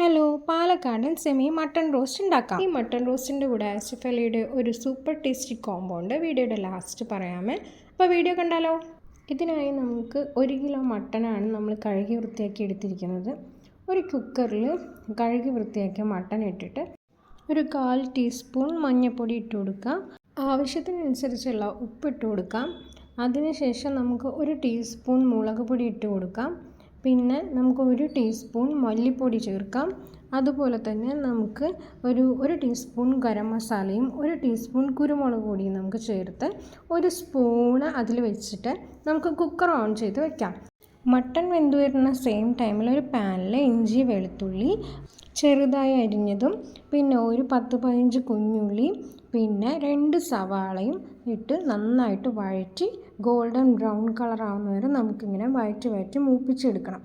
Hello പാലക്കാടൻ semi mutton roast ഉണ്ടാക്കാം. ഈ മട്ടൺ റോസ്റ്റിന്റെ കൂടെ ആസിഫലിയുടെ ഒരു സൂപ്പർ ടേസ്റ്റി കോംബോ ഉണ്ട്. വീഡിയോയുടെ ലാസ്റ്റ് പറയാമേ. അപ്പോൾ വീഡിയോ കണ്ടാലോ? ഇതിനായി നമുക്ക് ഒരു കിലോ മട്ടനാണ് നമ്മൾ കഴുകി വൃത്തിയാക്കി എടുത്തിരിക്കുന്നത്. ഒരു കുക്കറിൽ കഴുകി വൃത്തിയാക്കിയ മട്ടൺ ഇട്ടിട്ട് ഒരു കാൽ ടീസ്പൂൺ മഞ്ഞൾപ്പൊടി ഇട്ട് കൊടുക്കാം. ആവശ്യത്തിനനുസരിച്ചുള്ള ഉപ്പ് ഇട്ട് കൊടുക്കാം. അതിനുശേഷം നമുക്ക് ഒരു ടീസ്പൂൺ മുളക് പൊടി ഇട്ട് കൊടുക്കാം. പിന്നെ നമുക്ക് ഒരു ടീസ്പൂൺ മല്ലിപ്പൊടി ചേർക്കാം. അതുപോലെ തന്നെ നമുക്ക് ഒരു ഒരു ടീസ്പൂൺ ഗരം മസാലയും ഒരു ടീസ്പൂൺ കുരുമുളക് പൊടിയും നമുക്ക് ചേർത്ത് ഒരു സ്പൂണ് അതിൽ വെച്ചിട്ട് നമുക്ക് കുക്കർ ഓൺ ചെയ്ത് വെക്കാം. മട്ടൺ വെന്ത് വരുന്ന സെയിം ടൈമിൽ ഒരു പാനിൽ ഇഞ്ചി വെളുത്തുള്ളി ചെറുതായി അരിഞ്ഞതും പിന്നെ ഒരു പത്ത് പതിനഞ്ച് കുഞ്ഞുള്ളി പിന്നെ രണ്ട് സവാളയും ഇട്ട് നന്നായിട്ട് വഴറ്റി ഗോൾഡൻ ബ്രൗൺ കളർ ആവുന്ന വരെ നമുക്കിങ്ങനെ വഴറ്റി വഴറ്റി മൂപ്പിച്ചെടുക്കണം.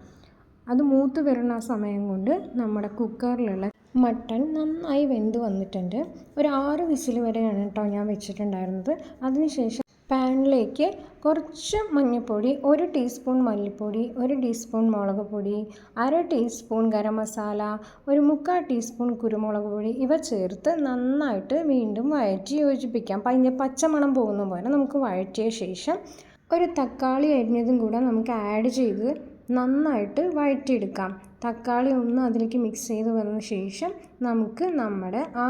അത് മൂത്ത് വരുന്ന സമയം കൊണ്ട് നമ്മുടെ കുക്കറിലുള്ള മട്ടൺ നന്നായി വെന്ത് വന്നിട്ടുണ്ട്. ഒരു ആറ് വിസിൽ വരെയാണ് കേട്ടോ ഞാൻ വെച്ചിട്ടുണ്ടായിരുന്നത്. അതിനുശേഷം പാനിലേക്ക് കുറച്ച് മഞ്ഞൾപ്പൊടി ഒരു ടീസ്പൂൺ മല്ലിപ്പൊടി ഒരു ടീസ്പൂൺ മുളക് പൊടി അര ടീസ്പൂൺ ഗരം മസാല ഒരു മുക്കാൽ ടീസ്പൂൺ കുരുമുളക് പൊടി ഇവ ചേർത്ത് നന്നായിട്ട് വീണ്ടും വഴറ്റി യോജിപ്പിക്കാം. പഞ്ഞ പച്ചമണം പോകുന്ന പോലെ നമുക്ക് വഴറ്റിയ ശേഷം ഒരു തക്കാളി അരിഞ്ഞതും കൂടെ നമുക്ക് ആഡ് ചെയ്ത് നന്നായിട്ട് വഴറ്റിയെടുക്കാം. തക്കാളി ഒന്ന് അതിലേക്ക് മിക്സ് ചെയ്ത് വന്ന ശേഷം നമുക്ക് നമ്മുടെ ആ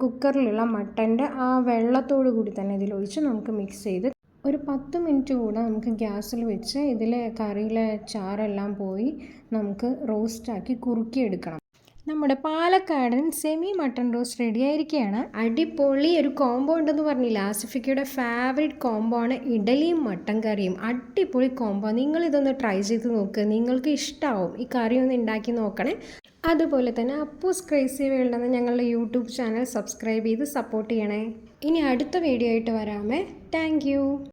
കുക്കറിലുള്ള മട്ടന്റെ ആ വെള്ളത്തോടു കൂടി തന്നെ ഇതിലൊഴിച്ച് നമുക്ക് മിക്സ് ചെയ്ത് ഒരു പത്ത് മിനിറ്റ് കൂടെ നമുക്ക് ഗ്യാസിൽ വെച്ച് ഇതിലെ കറിയിലെ ചാറെല്ലാം പോയി നമുക്ക് റോസ്റ്റാക്കി കുറുക്കിയെടുക്കണം. നമ്മുടെ പാലക്കാടൻ സെമി മട്ടൺ റോസ്റ്റ് റെഡി ആയിരിക്കുകയാണ് അടിപൊളി ഒരു കോംബോ ഉണ്ടെന്ന് പറഞ്ഞില്ല? ആസിഫിക്കയുടെ ഫേവറേറ്റ് കോംബോ ആണ് ഇഡലിയും മട്ടൻ കറിയും. അടിപൊളി കോംബോ നിങ്ങൾ ഇതൊന്ന് ട്രൈ ചെയ്ത് നോക്ക്. നിങ്ങൾക്ക് ഇഷ്ടമാവും ഈ കറി ഒന്ന് ഉണ്ടാക്കി നോക്കണേ. അതുപോലെ തന്നെ അപ്പൂസ് ക്രേസി വേൾഡ് എന്ന ഞങ്ങളുടെ യൂട്യൂബ് ചാനൽ സബ്സ്ക്രൈബ് ചെയ്ത് സപ്പോർട്ട് ചെയ്യണേ. ഇനി അടുത്ത വീഡിയോ ആയിട്ട് വരാമേ. താങ്ക്